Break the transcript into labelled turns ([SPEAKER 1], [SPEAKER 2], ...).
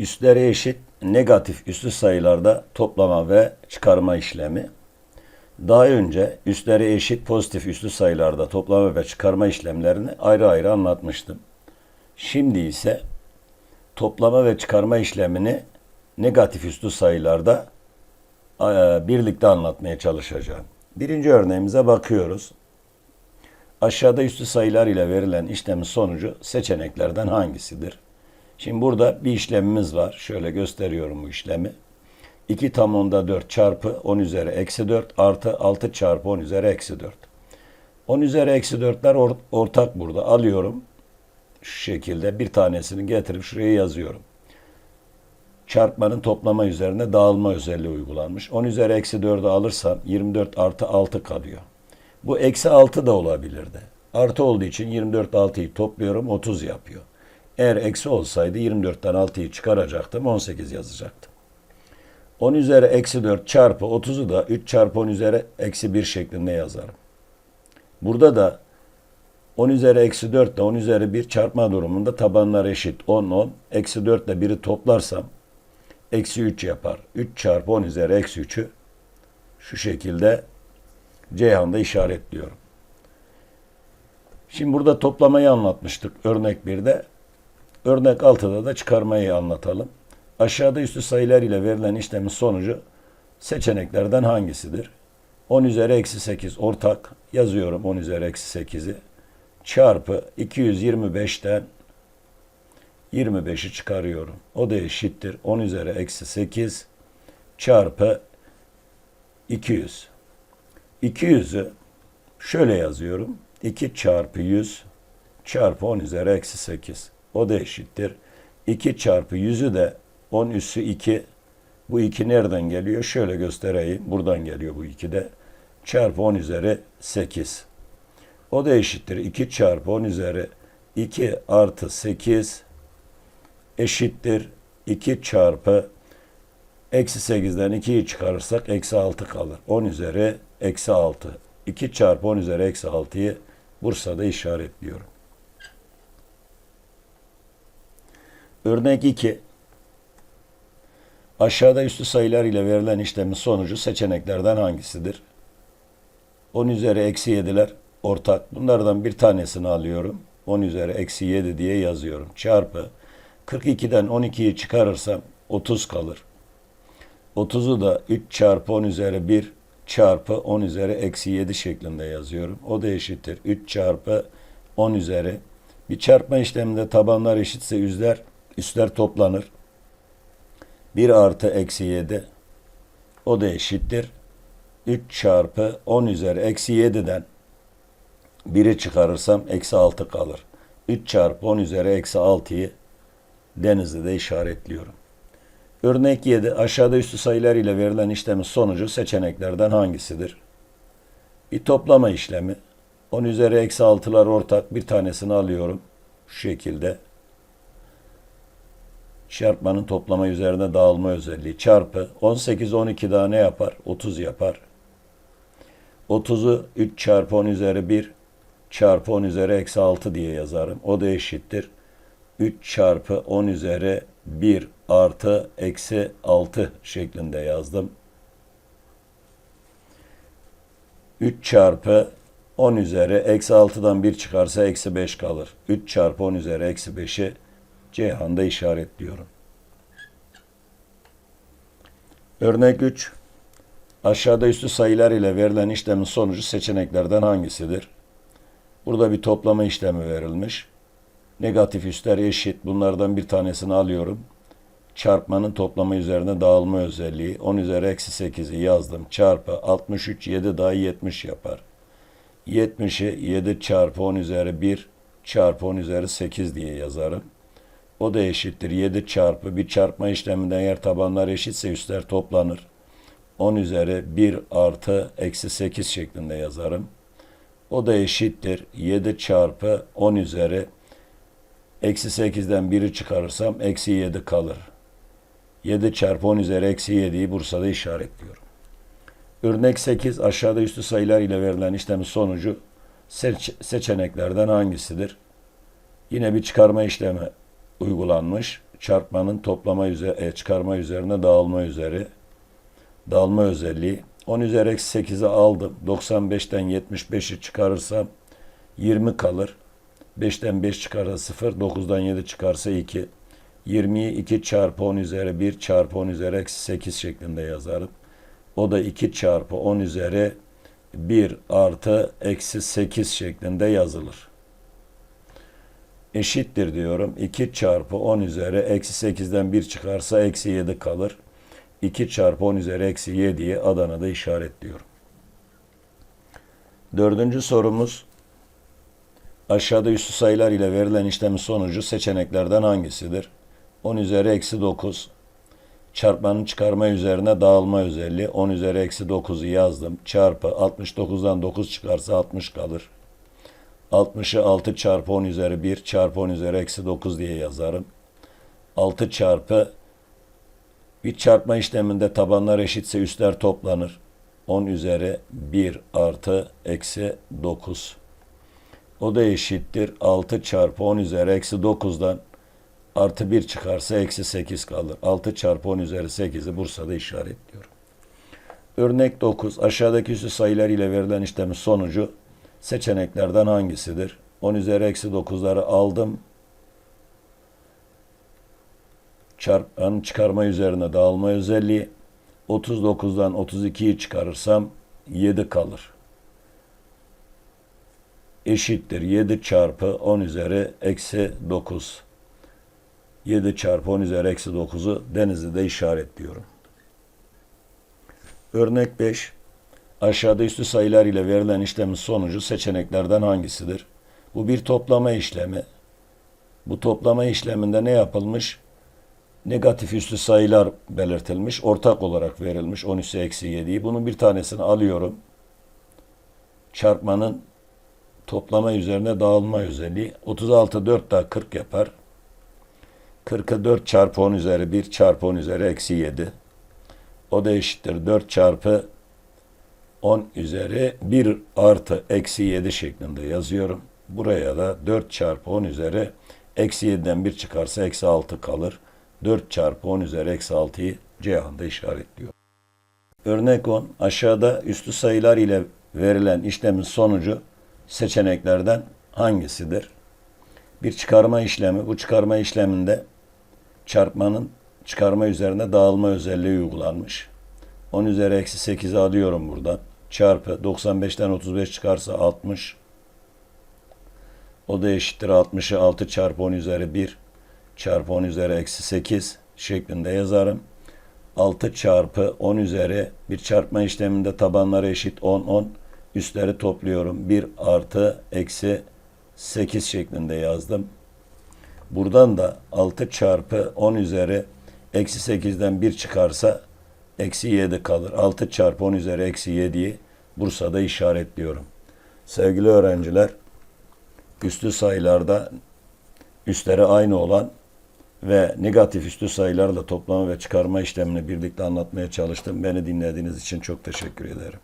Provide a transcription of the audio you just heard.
[SPEAKER 1] Üstleri eşit negatif üslü sayılarda toplama ve çıkarma işlemi. Daha önce üstleri eşit pozitif üslü sayılarda toplama ve çıkarma işlemlerini ayrı ayrı anlatmıştım. Şimdi ise toplama ve çıkarma işlemini negatif üslü sayılarda e, birlikte anlatmaya çalışacağım. Birinci örneğimize bakıyoruz. Aşağıda üslü sayılar ile verilen işlemin sonucu seçeneklerden hangisidir? Şimdi burada bir işlemimiz var. Şöyle gösteriyorum bu işlemi. 2 tam onda 4 çarpı 10 üzeri eksi 4 artı 6 çarpı 10 üzeri eksi 4. 10 üzeri eksi 4'ler or- ortak burada. Alıyorum. Şu şekilde bir tanesini getirip şuraya yazıyorum. Çarpmanın toplama üzerine dağılma özelliği uygulanmış. 10 üzeri eksi 4'ü alırsam 24 artı 6 kalıyor. Bu eksi 6 da olabilirdi. Artı olduğu için 24 6'yı topluyorum 30 yapıyor. Eğer eksi olsaydı 24'ten 6'yı çıkaracaktım 18 yazacaktım. 10 üzeri eksi 4 çarpı 30'u da 3 çarpı 10 üzeri eksi 1 şeklinde yazarım. Burada da 10 üzeri eksi 4 ile 10 üzeri 1 çarpma durumunda tabanlar eşit 10 10. Eksi 4 ile 1'i toplarsam eksi 3 yapar. 3 çarpı 10 üzeri eksi 3'ü şu şekilde Ceyhan'da işaretliyorum. Şimdi burada toplamayı anlatmıştık örnek 1'de. Örnek 6'da da çıkarmayı anlatalım. Aşağıda üstü sayılar ile verilen işlemin sonucu seçeneklerden hangisidir? 10 üzeri eksi 8 ortak yazıyorum 10 üzeri eksi 8'i çarpı 225'ten 25'i çıkarıyorum. O da eşittir 10 üzeri eksi 8 çarpı 200. 200'ü şöyle yazıyorum. 2 çarpı 100 çarpı 10 üzeri eksi 8. O da eşittir. 2 çarpı 100'ü de 10 üssü 2. Bu 2 nereden geliyor? Şöyle göstereyim. Buradan geliyor bu 2 de. Çarpı 10 üzeri 8. O da eşittir. 2 çarpı 10 üzeri 2 artı 8 eşittir. 2 çarpı eksi 8'den 2'yi çıkarırsak eksi 6 kalır. 10 üzeri eksi 6. 2 çarpı 10 üzeri eksi 6'yı Bursa'da işaretliyorum. Örnek 2. Aşağıda üstü sayılar ile verilen işlemin sonucu seçeneklerden hangisidir? 10 üzeri eksi 7'ler ortak. Bunlardan bir tanesini alıyorum. 10 üzeri eksi 7 diye yazıyorum. Çarpı 42'den 12'yi çıkarırsam 30 kalır. 30'u da 3 çarpı 10 üzeri 1 çarpı 10 üzeri eksi 7 şeklinde yazıyorum. O da eşittir. 3 çarpı 10 üzeri. Bir çarpma işleminde tabanlar eşitse üstler, üstler toplanır. 1 artı eksi 7. O da eşittir. 3 çarpı 10 üzeri eksi 7'den 1'i çıkarırsam eksi 6 kalır. 3 çarpı 10 üzeri eksi 6'yı Denizli'de işaretliyorum. Örnek 7. Aşağıda üstü sayılar ile verilen işlemin sonucu seçeneklerden hangisidir? Bir toplama işlemi. 10 üzeri eksi 6'lar ortak. Bir tanesini alıyorum. Şu şekilde. Çarpmanın toplama üzerine dağılma özelliği. Çarpı 18 12 daha ne yapar? 30 yapar. 30'u 3 çarpı 10 üzeri 1 çarpı 10 üzeri eksi 6 diye yazarım. O da eşittir. 3 çarpı 10 üzeri 1 artı eksi 6 şeklinde yazdım. 3 çarpı 10 üzeri eksi 6'dan 1 çıkarsa eksi 5 kalır. 3 çarpı 10 üzeri eksi 5'i Ceyhan'da işaretliyorum. Örnek 3. Aşağıda üstü sayılar ile verilen işlemin sonucu seçeneklerden hangisidir? Burada bir toplama işlemi verilmiş. Negatif üstler eşit. Bunlardan bir tanesini alıyorum. Çarpmanın toplama üzerine dağılma özelliği. 10 üzeri eksi 8'i yazdım. Çarpı 63 7 daha 70 yapar. 70'i 7 çarpı 10 üzeri 1 çarpı 10 üzeri 8 diye yazarım. O da eşittir. 7 çarpı bir çarpma işleminden yer tabanlar eşitse üstler toplanır. 10 üzeri 1 artı eksi 8 şeklinde yazarım. O da eşittir. 7 çarpı 10 üzeri eksi 8'den 1'i çıkarırsam eksi 7 kalır. 7 çarpı 10 üzeri eksi 7'yi Bursa'da işaretliyorum. Örnek 8 aşağıda üstü sayılar ile verilen işlemin sonucu seç- seçeneklerden hangisidir? Yine bir çıkarma işlemi uygulanmış. çarpmanın toplama üzeri, çıkarma üzerine dağılma üzeri dağılma özelliği. 10 üzeri eksi 8'i aldım. 95'ten 75'i çıkarırsam 20 kalır. 5'ten 5 çıkarsa 0, 9'dan 7 çıkarsa 2. 20'yi 2 çarpı 10 üzeri 1 çarpı 10 üzeri eksi 8 şeklinde yazarım. O da 2 çarpı 10 üzeri 1 artı eksi 8 şeklinde yazılır. Eşittir diyorum. 2 çarpı 10 üzeri eksi 8'den 1 çıkarsa eksi 7 kalır. 2 çarpı 10 üzeri eksi 7'yi Adana'da işaretliyorum. Dördüncü sorumuz aşağıda üstü sayılar ile verilen işlemin sonucu seçeneklerden hangisidir? 10 üzeri eksi 9 çarpmanın çıkarma üzerine dağılma özelliği 10 üzeri eksi 9'u yazdım. Çarpı 69'dan 9 çıkarsa 60 kalır. 60'ı 6 çarpı 10 üzeri 1 çarpı 10 üzeri eksi 9 diye yazarım. 6 çarpı bir çarpma işleminde tabanlar eşitse üstler toplanır. 10 üzeri 1 artı eksi 9. O da eşittir. 6 çarpı 10 üzeri eksi 9'dan artı 1 çıkarsa eksi 8 kalır. 6 çarpı 10 üzeri 8'i Bursa'da işaretliyorum. Örnek 9. Aşağıdaki üstü sayılar ile verilen işlemin sonucu seçeneklerden hangisidir? 10 üzeri eksi 9'ları aldım. Çarpan çıkarma üzerine dağılma özelliği. 39'dan 32'yi çıkarırsam 7 kalır. Eşittir 7 çarpı 10 üzeri eksi 9. 7 çarpı 10 üzeri eksi 9'u Denizli'de işaretliyorum. Örnek 5. Aşağıda üstü sayılar ile verilen işlemin sonucu seçeneklerden hangisidir? Bu bir toplama işlemi. Bu toplama işleminde ne yapılmış? Negatif üstü sayılar belirtilmiş, ortak olarak verilmiş 10 üstü eksi 7'yi. Bunun bir tanesini alıyorum. Çarpmanın toplama üzerine dağılma özelliği. 36 4 daha 40 yapar. 40'ı 4 çarpı 10 üzeri 1 çarpı 10 üzeri eksi 7. O da eşittir 4 çarpı 10 üzeri 1 artı eksi 7 şeklinde yazıyorum. Buraya da 4 çarpı 10 üzeri eksi 7'den 1 çıkarsa eksi 6 kalır. 4 çarpı 10 üzeri eksi 6'yı Ceyhan'da işaretliyor. Örnek 10. Aşağıda üstü sayılar ile verilen işlemin sonucu seçeneklerden hangisidir? Bir çıkarma işlemi. Bu çıkarma işleminde çarpmanın çıkarma üzerine dağılma özelliği uygulanmış. 10 üzeri eksi 8'i alıyorum buradan. Çarpı 95'ten 35 çıkarsa 60. O da eşittir 60'ı 6 çarpı 10 üzeri 1 çarpı 10 üzeri eksi 8 şeklinde yazarım. 6 çarpı 10 üzeri bir çarpma işleminde tabanları eşit 10 10 üstleri topluyorum. 1 artı eksi 8 şeklinde yazdım. Buradan da 6 çarpı 10 üzeri eksi 8'den 1 çıkarsa eksi 7 kalır. 6 çarpı 10 üzeri eksi 7'yi Bursa'da işaretliyorum. Sevgili öğrenciler, üstü sayılarda üstleri aynı olan ve negatif üstü sayılarla toplama ve çıkarma işlemini birlikte anlatmaya çalıştım. Beni dinlediğiniz için çok teşekkür ederim.